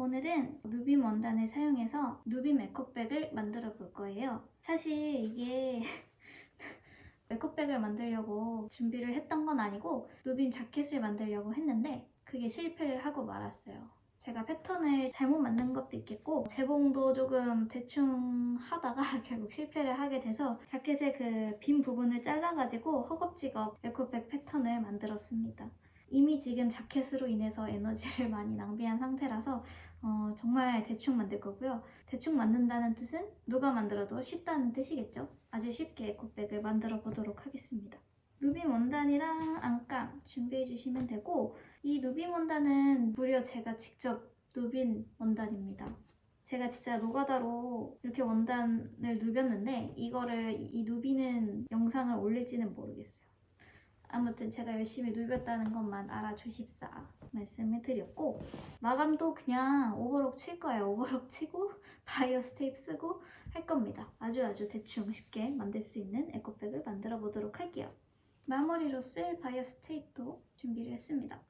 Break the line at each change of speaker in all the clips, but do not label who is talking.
오늘은 누빔 원단을 사용해서 누빔 메이크업백을 만들어 볼 거예요. 사실 이게 메이크업백을 만들려고 준비를 했던 건 아니고 누빔 자켓을 만들려고 했는데 그게 실패를 하고 말았어요. 제가 패턴을 잘못 만든 것도 있겠고 재봉도 조금 대충 하다가 결국 실패를 하게 돼서 자켓의 그 빈 부분을 잘라가지고 허겁지겁 메이크업백 패턴을 만들었습니다. 이미 지금 자켓으로 인해서 에너지를 많이 낭비한 상태라서 어, 정말 대충 만들 거고요. 대충 만든다는 뜻은 누가 만들어도 쉽다는 뜻이겠죠. 아주 쉽게 에코백을 만들어 보도록 하겠습니다. 누빔 원단이랑 안감 준비해 주시면 되고 이 누빔 원단은 무려 제가 직접 누빈 원단입니다. 제가 진짜 노가다로 이렇게 원단을 누볐는데 이거를 이 누비는 영상을 올릴지는 모르겠어요. 아무튼 제가 열심히 누볐다는 것만 알아주십사 말씀을 드렸고 마감도 그냥 오버록 칠 거예요. 오버록 치고 바이어스 테이프 쓰고 할 겁니다. 아주 아주 대충 쉽게 만들 수 있는 에코백을 만들어 보도록 할게요. 마무리로 쓸 바이어스 테이프도 준비를 했습니다.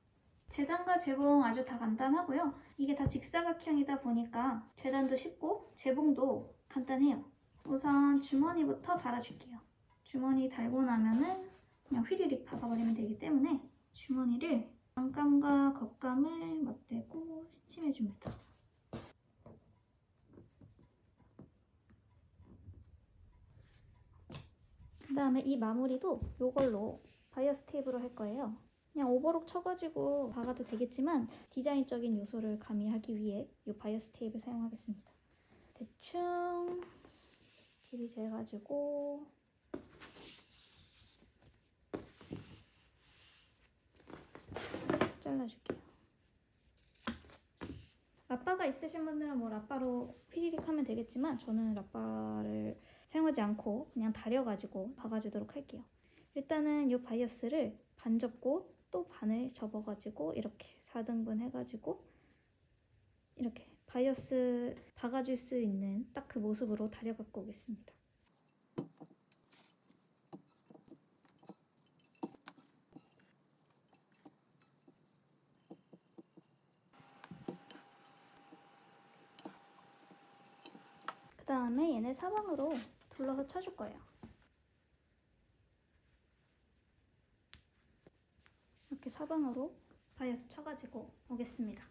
재단과 재봉 아주 다 간단하고요. 이게 다 직사각형이다 보니까 재단도 쉽고 재봉도 간단해요. 우선 주머니부터 달아줄게요. 주머니 달고 나면은 그냥 휘리릭 박아버리면 되기 때문에 주머니를 안감과 겉감을 맞대고 스침해줍니다. 그 다음에 이 마무리도 이걸로 바이어스 테이프로 할 거예요. 그냥 오버록 쳐가지고 박아도 되겠지만 디자인적인 요소를 가미하기 위해 이 바이어스 테이프 사용하겠습니다. 대충 길이 재가지고 잘라줄게요. 라빠가 있으신 분들은 뭐 라빠로 휘리릭 하면 되겠지만 저는 라빠를 사용하지 않고 그냥 다려가지고 박아주도록 할게요. 일단은 이 바이어스를 반 접고 또 반을 접어가지고 이렇게 4등분 해가지고 이렇게 바이어스 박아줄 수 있는 딱 그 모습으로 다려갖고 오겠습니다. 그 다음에 얘네 사방으로 둘러서 쳐줄 거예요. 이렇게 사방으로 바이어스 쳐가지고 오겠습니다.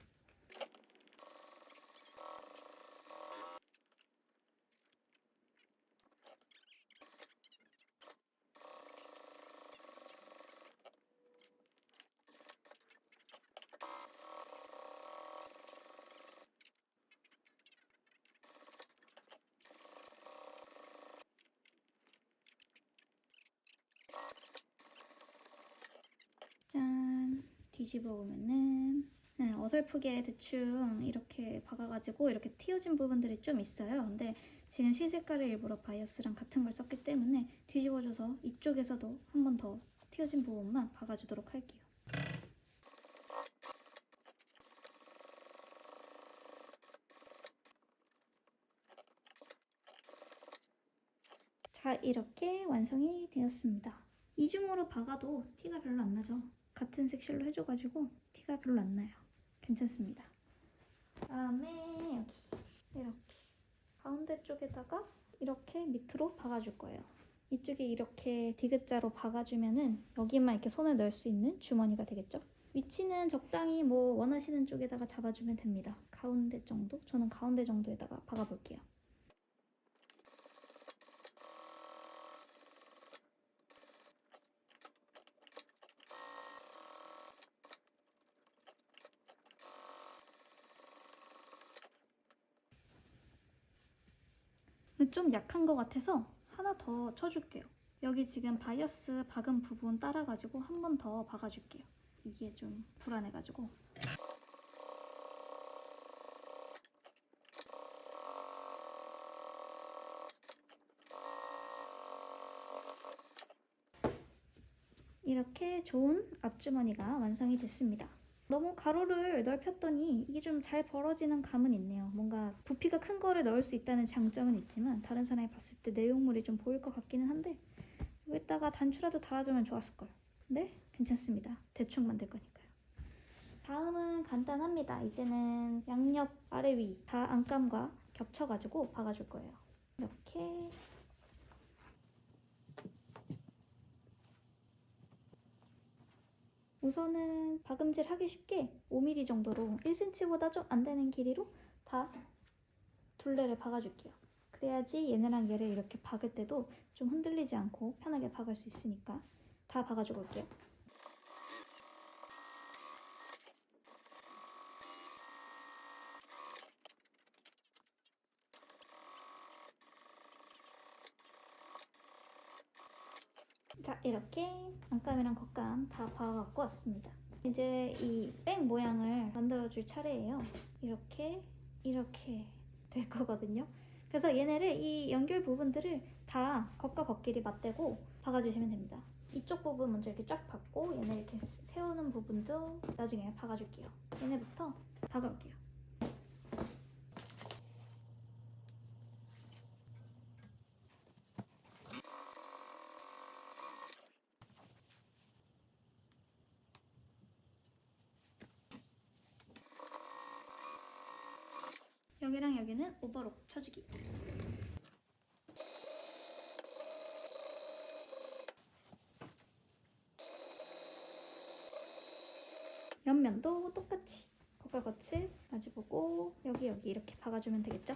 짠 뒤집어 보면은 네, 어설프게 대충 이렇게 박아가지고 이렇게 튀어진 부분들이 좀 있어요. 근데 지금 실색깔을 일부러 바이어스랑 같은 걸 썼기 때문에 뒤집어줘서 이쪽에서도 한 번 더 튀어진 부분만 박아주도록 할게요. 자 이렇게 완성이 되었습니다. 이중으로 박아도 티가 별로 안 나죠. 같은 색실로 해줘가지고 티가 별로 안 나요. 괜찮습니다. 다음에 여기 이렇게 가운데 쪽에다가 이렇게 밑으로 박아줄 거예요. 이쪽에 이렇게 디귿자로 박아주면은 여기만 이렇게 손을 넣을 수 있는 주머니가 되겠죠? 위치는 적당히 뭐 원하시는 쪽에다가 잡아주면 됩니다. 가운데 정도? 저는 가운데 정도에다가 박아볼게요. 근데 좀 약한 것 같아서 하나 더 쳐줄게요. 여기 지금 바이어스 박은 부분 따라가지고 한 번 더 박아줄게요. 이게 좀 불안해가지고. 이렇게 좋은 앞주머니가 완성이 됐습니다. 너무 가로를 넓혔더니 이게 좀 잘 벌어지는 감은 있네요. 뭔가 부피가 큰 거를 넣을 수 있다는 장점은 있지만 다른 사람이 봤을 때 내용물이 좀 보일 것 같기는 한데 여기다가 단추라도 달아주면 좋았을 걸. 근데 괜찮습니다. 대충 만들 거니까요. 다음은 간단합니다. 이제는 양옆 아래 위 다 안감과 겹쳐가지고 박아줄 거예요. 이렇게 우선은 박음질 하기 쉽게 5mm 정도로 1cm보다 좀 안 되는 길이로 다 둘레를 박아줄게요. 그래야지 얘네랑 얘를 이렇게 박을 때도 좀 흔들리지 않고 편하게 박을 수 있으니까 다 박아주고 올게요. 자 이렇게 안감이랑 겉감 다 박아갖고 왔습니다. 이제 이 백 모양을 만들어줄 차례예요. 이렇게 이렇게 될 거거든요. 그래서 얘네를 이 연결 부분들을 다 겉과 겉끼리 맞대고 박아주시면 됩니다. 이쪽 부분 먼저 이렇게 쫙 박고 얘네 이렇게 세우는 부분도 나중에 박아줄게요. 얘네부터 박아올게요. 여기랑 여기는 오버록 쳐주기. 옆면도 똑같이 겉과 겉을 마주보고 여기 여기 이렇게 박아주면 되겠죠?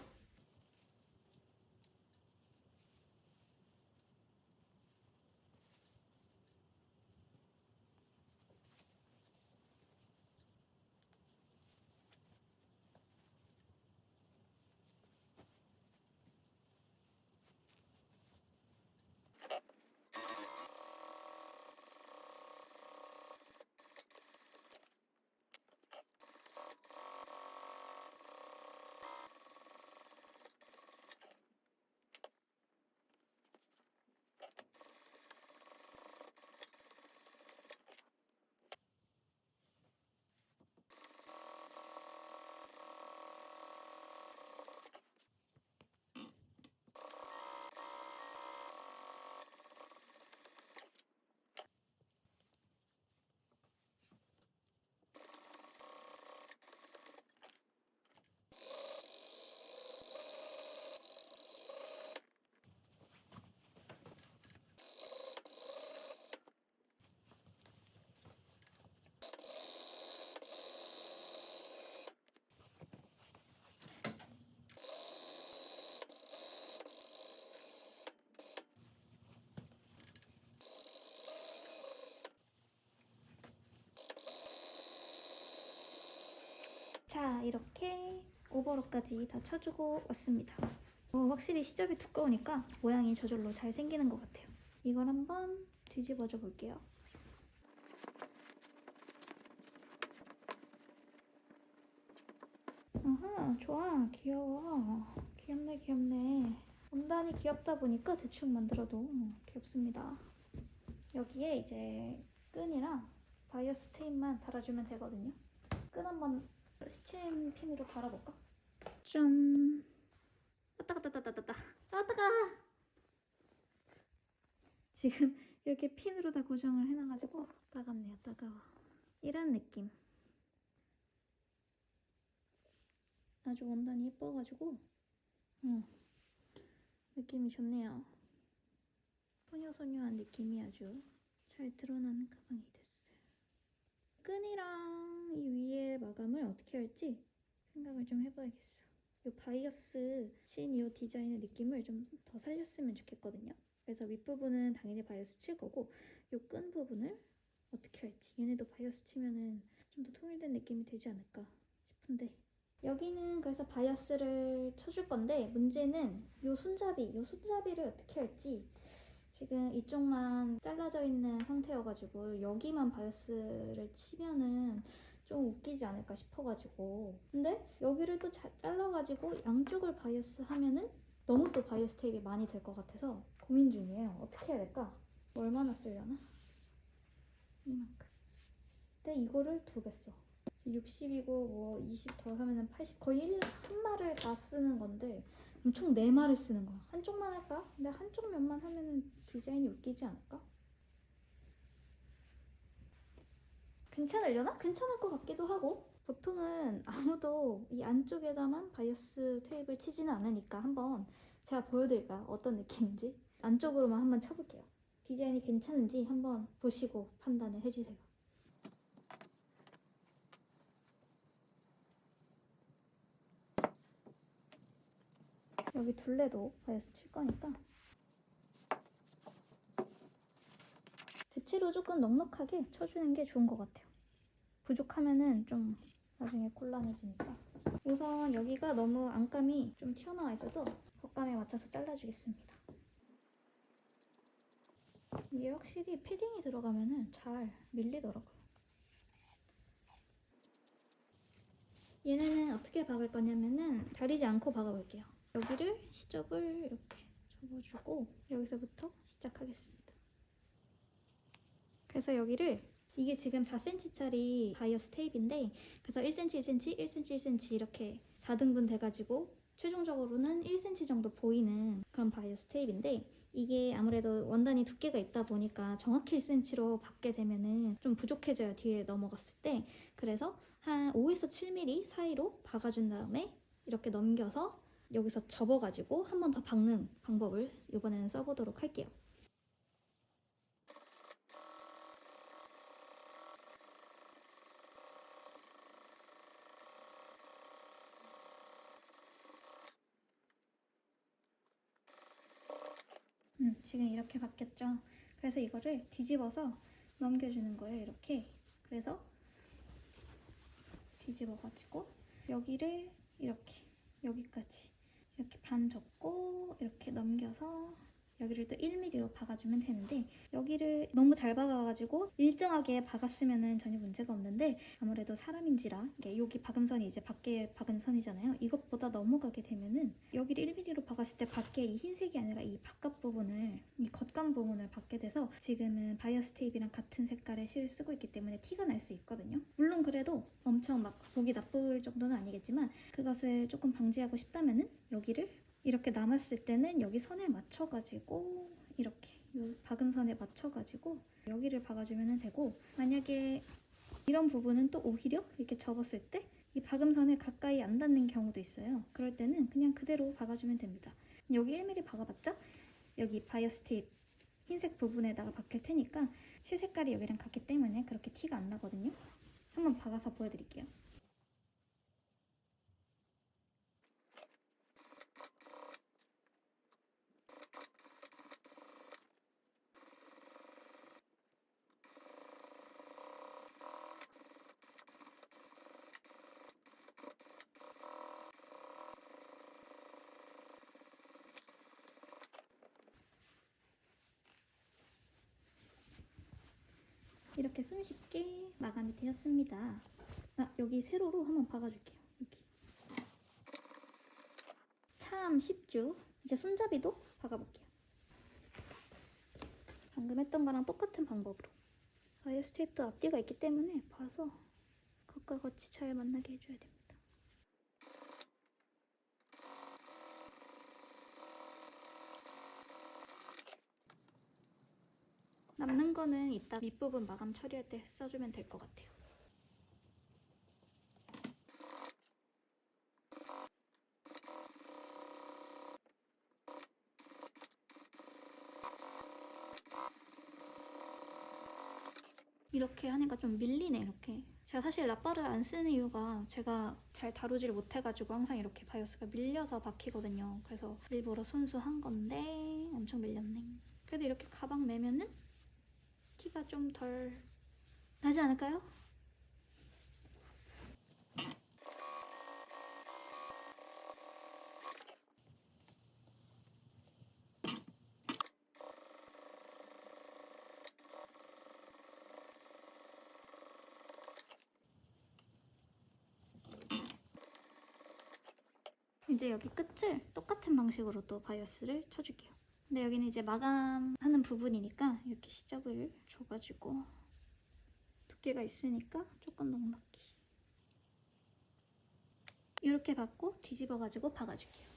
자 이렇게 오버로까지 다 쳐주고 왔습니다. 어, 확실히 시접이 두꺼우니까 모양이 저절로 잘 생기는 것 같아요. 이걸 한번 뒤집어줘 볼게요. 아하 좋아 귀여워 귀엽네 귀엽네 원단이 귀엽다 보니까 대충 만들어도 귀엽습니다. 여기에 이제 끈이랑 바이어스 테ip만 달아주면 되거든요. 끈 한번 스팀 핀으로 달아볼까? 짠. 따따가 따따 따따 따따가. 지금 이렇게 핀으로 다 고정을 해놔가지고 따갑네요. 따가워. 이런 느낌. 아주 원단이 예뻐가지고 어, 느낌이 좋네요. 소녀소녀한 느낌이 아주 잘 드러나는 가방이 됐어요. 끈이랑 이 위에 마감을 어떻게 할지 생각을 좀 해봐야겠어. 이 바이어스 친 이 디자인의 느낌을 좀 더 살렸으면 좋겠거든요. 그래서 윗부분은 당연히 바이어스 칠 거고 이 끈 부분을 어떻게 할지 얘네도 바이어스 치면은 좀 더 통일된 느낌이 되지 않을까 싶은데 여기는 그래서 바이어스를 쳐줄 건데 문제는 이 손잡이 이 손잡이를 어떻게 할지 지금 이쪽만 잘라져 있는 상태여가지고 여기만 바이어스를 치면은 좀 웃기지 않을까 싶어가지고 근데 여기를 또 자- 잘라가지고 양쪽을 바이어스 하면은 너무 또 바이어스 테이프가 많이 될 것 같아서 고민 중이에요 어떻게 해야 될까? 얼마나 쓰려나? 이만큼 근데 이거를 두 개 써. 60이고 뭐 20 더 하면은 80 거의 일- 한 말을 다 쓰는 건데 그럼 총네 말을 쓰는 거야. 한쪽만 할까? 근데 한쪽 면만 하면은 디자인이 웃기지 않을까? 괜찮으려나? 괜찮을 것 같기도 하고 보통은 아무도 이 안쪽에다만 바이어스 테이프를 치지는 않으니까 한번 제가 보여드릴까요? 어떤 느낌인지 안쪽으로만 한번 쳐볼게요 디자인이 괜찮은지 한번 보시고 판단을 해주세요 여기 둘레도 바이어스 칠 거니까 대치로 조금 넉넉하게 쳐주는 게 좋은 것 같아요. 부족하면은 좀 나중에 곤란해지니까. 우선 여기가 너무 안감이 좀 튀어나와 있어서 겉감에 맞춰서 잘라주겠습니다. 이게 확실히 패딩이 들어가면은 잘 밀리더라고요. 얘네는 어떻게 박을 거냐면은 다리지 않고 박아볼게요. 여기를 시접을 이렇게 접어주고 여기서부터 시작하겠습니다. 그래서 여기를 이게 지금 4cm짜리 바이어스 테이프인데 그래서 1cm, 1cm, 1cm, 1cm 이렇게 4등분 돼가지고 최종적으로는 1cm 정도 보이는 그런 바이어스 테이프인데 이게 아무래도 원단이 두께가 있다 보니까 정확히 1cm로 받게 되면은 좀 부족해져요 뒤에 넘어갔을 때 그래서 한 5에서 7mm 사이로 박아준 다음에 이렇게 넘겨서 여기서 접어가지고 한 번 더 박는 방법을 이번에는 써보도록 할게요. 음, 지금 이렇게 바뀌었죠. 그래서 이거를 뒤집어서 넘겨주는 거예요. 이렇게. 그래서 뒤집어가지고 여기를 이렇게 여기까지 이렇게 반 접고 이렇게 넘겨서 여기를 또 1mm로 박아주면 되는데 여기를 너무 잘 박아가지고 일정하게 박았으면 전혀 문제가 없는데 아무래도 사람인지라 여기 박음선이 이제 밖에 박은 선이잖아요. 이것보다 넘어가게 되면은 여기를 1mm로 박았을 때 밖에 이 흰색이 아니라 이 바깥 부분을 이 겉감 부분을 박게 돼서 지금은 바이어스 테이프랑 같은 색깔의 실을 쓰고 있기 때문에 티가 날 수 있거든요. 물론 그래도 엄청 막 보기 나쁠 정도는 아니겠지만 그것을 조금 방지하고 싶다면은 여기를 이렇게 남았을 때는 여기 선에 맞춰가지고 이렇게 이 박음선에 맞춰가지고 여기를 박아주면 되고 만약에 이런 부분은 또 오히려 이렇게 접었을 때 이 박음선에 가까이 안 닿는 경우도 있어요. 그럴 때는 그냥 그대로 박아주면 됩니다. 여기 1mm 박아봤자 여기 바이어스 테이프 흰색 부분에다가 박힐 테니까 실 색깔이 여기랑 같기 때문에 그렇게 티가 안 나거든요. 한번 박아서 보여드릴게요. 이렇게 손쉽게 마감이 되었습니다. 아, 여기 세로로 한번 박아줄게요. 여기. 참 쉽죠? 이제 손잡이도 박아볼게요. 방금 했던 거랑 똑같은 방법으로. 바이어 스 테이프도 앞뒤가 있기 때문에 봐서 겉과 겉이 잘 만나게 해줘야 됩니다. 남는 거는 이따 밑부분 마감 처리할 때 써주면 될 것 같아요. 이렇게 하니까 좀 밀리네 이렇게. 제가 사실 라빠를 안 쓰는 이유가 제가 잘 다루지를 못해가지고 항상 이렇게 바이오스가 밀려서 박히거든요. 그래서 일부러 손수한 건데 엄청 밀렸네. 그래도 이렇게 가방 매면은 티가 좀 덜 나지 않을까요? 이제 여기 끝을 똑같은 방식으로 또 바이어스를 쳐줄게요. 근데 여기는 이제 마감하는 부분이니까 이렇게 시접을 줘가지고 두께가 있으니까 조금 넉넉히 이렇게 받고 뒤집어가지고 박아줄게요.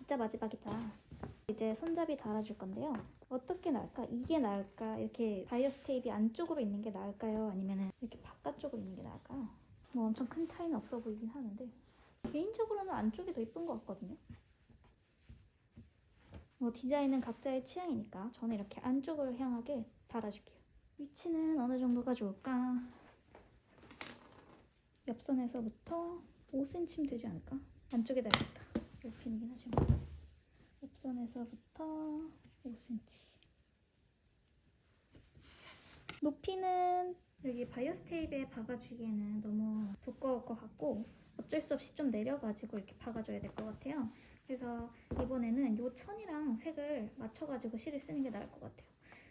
진짜 마지막이다. 이제 손잡이 달아줄 건데요. 어떻게 나을까? 이게 나을까? 이렇게 바이어스 테이프 안쪽으로 있는 게 나을까요? 아니면 이렇게 바깥쪽으로 있는 게 나을까요? 뭐 엄청 큰 차이는 없어 보이긴 하는데 개인적으로는 안쪽이 더 이쁜 것 같거든요. 뭐 디자인은 각자의 취향이니까 저는 이렇게 안쪽을 향하게 달아줄게요. 위치는 어느 정도가 좋을까? 옆선에서부터 5cm 되지 않을까? 안쪽에 달겠다. 옆핀이긴 하지만 옆선에서부터 5cm. 높이는 여기 바이어스 테이프에 박아주기에는 너무 두꺼울 것 같고 어쩔 수 없이 좀 내려가지고 이렇게 박아줘야 될 것 같아요. 그래서 이번에는 요 천이랑 색을 맞춰가지고 실을 쓰는 게 나을 것 같아요.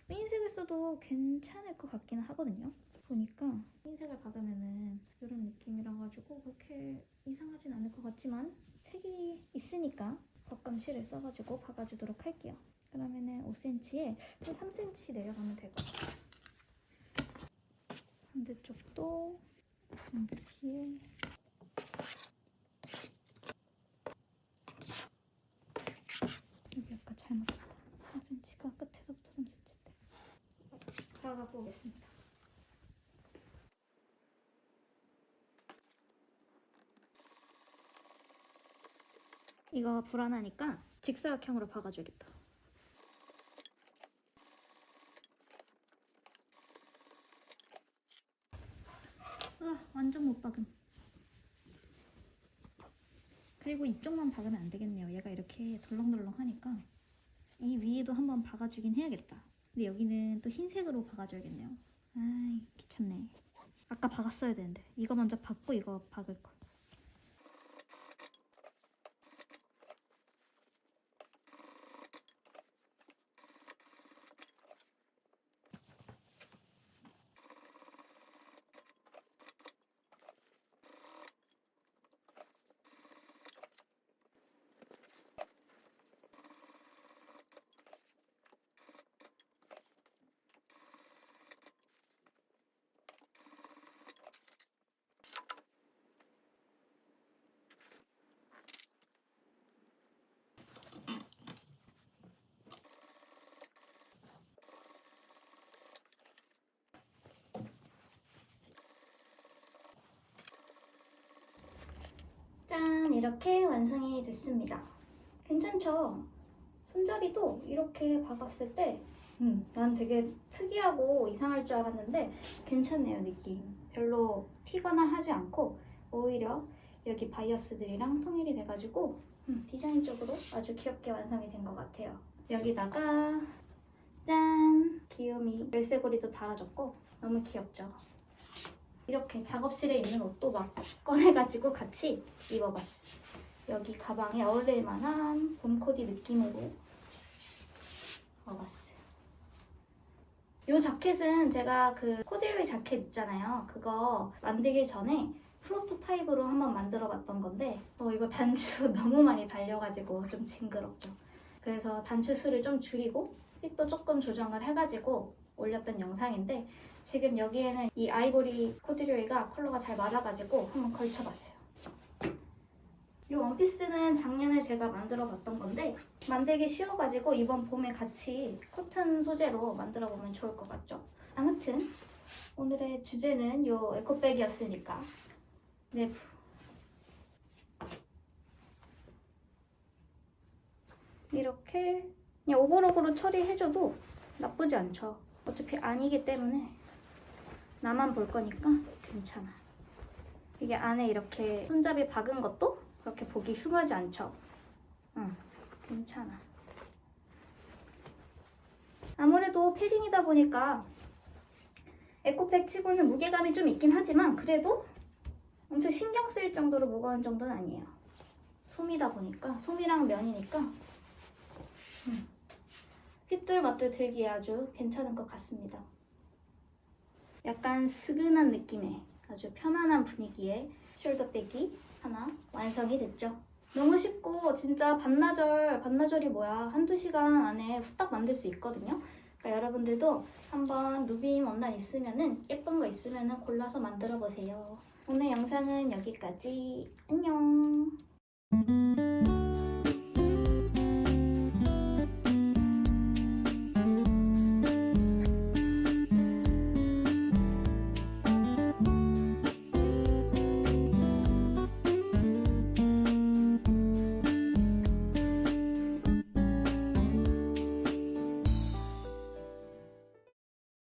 흰색을 써도 괜찮을 것 같기는 하거든요. 보니까 흰색을 박으면은 이런 느낌이라 가지고 그렇게 이상하진 않을 것 같지만 색이 있으니까 겉감 실을 써가지고 박아주도록 할게요. 그러면은 5cm에 한 3cm 내려가면 같아요. 반대쪽도 5cm에 여기 아까 잘못했다. 3cm가 끝에서부터 3cm인데. 박아 보겠습니다. 이거 불안하니까 직사각형으로 박아줘야겠다. 으아, 완전 못 박음. 그리고 이쪽만 박으면 안 되겠네요. 얘가 이렇게 덜렁덜렁 하니까 이 위에도 한번 박아주긴 해야겠다. 근데 여기는 또 흰색으로 박아줘야겠네요. 아이, 귀찮네. 아까 박았어야 되는데. 이거 먼저 박고 이거 박을 걸. 짠! 이렇게 완성이 됐습니다. 괜찮죠? 손잡이도 이렇게 박았을 때, 음, 난 되게 특이하고 이상할 줄 알았는데, 괜찮네요, 느낌. 별로 튀거나 하지 않고, 오히려 여기 바이어스들이랑 통일이 돼가지고, 음, 디자인적으로 아주 귀엽게 완성이 된 것 같아요. 여기다가, 짠! 귀요미 열쇠고리도 달아줬고, 너무 귀엽죠? 이렇게 작업실에 있는 옷도 막 꺼내가지고 같이 입어봤어. 여기 가방에 어울릴 만한 봄 코디 느낌으로 입어봤어요. 이 자켓은 제가 그 코딜웨이 자켓 있잖아요. 그거 만들기 전에 프로토타입으로 한번 만들어 봤던 건데 어, 이거 단추 너무 많이 달려가지고 좀 징그럽죠. 그래서 단추 수를 좀 줄이고 핏도 조금 조정을 해가지고 올렸던 영상인데 지금 여기에는 이 아이보리 코듀로이가 컬러가 잘 맞아가지고 한번 걸쳐봤어요. 이 원피스는 작년에 제가 만들어 봤던 건데 만들기 쉬워가지고 이번 봄에 같이 코튼 소재로 만들어 보면 좋을 것 같죠? 아무튼 오늘의 주제는 이 에코백이었으니까 네. 이렇게 그냥 오버록으로 처리해줘도 나쁘지 않죠. 어차피 아니기 때문에 나만 볼 거니까 괜찮아. 이게 안에 이렇게 손잡이 박은 것도 그렇게 보기 흉하지 않죠? 응, 괜찮아. 아무래도 패딩이다 보니까 에코백 치고는 무게감이 좀 있긴 하지만 그래도 엄청 신경 쓰일 정도로 무거운 정도는 아니에요. 솜이다 보니까 솜이랑 면이니까 음, 핏돌맛돌 들기에 아주 괜찮은 것 같습니다. 약간 스근한 느낌의 아주 편안한 분위기의 숄더백이 하나 완성이 됐죠. 너무 쉽고 진짜 반나절, 반나절이 뭐야 한두 시간 안에 후딱 만들 수 있거든요. 그러니까 여러분들도 한번 누빔 원단 있으면은 예쁜 거 있으면은 골라서 만들어 보세요. 오늘 영상은 여기까지. 안녕.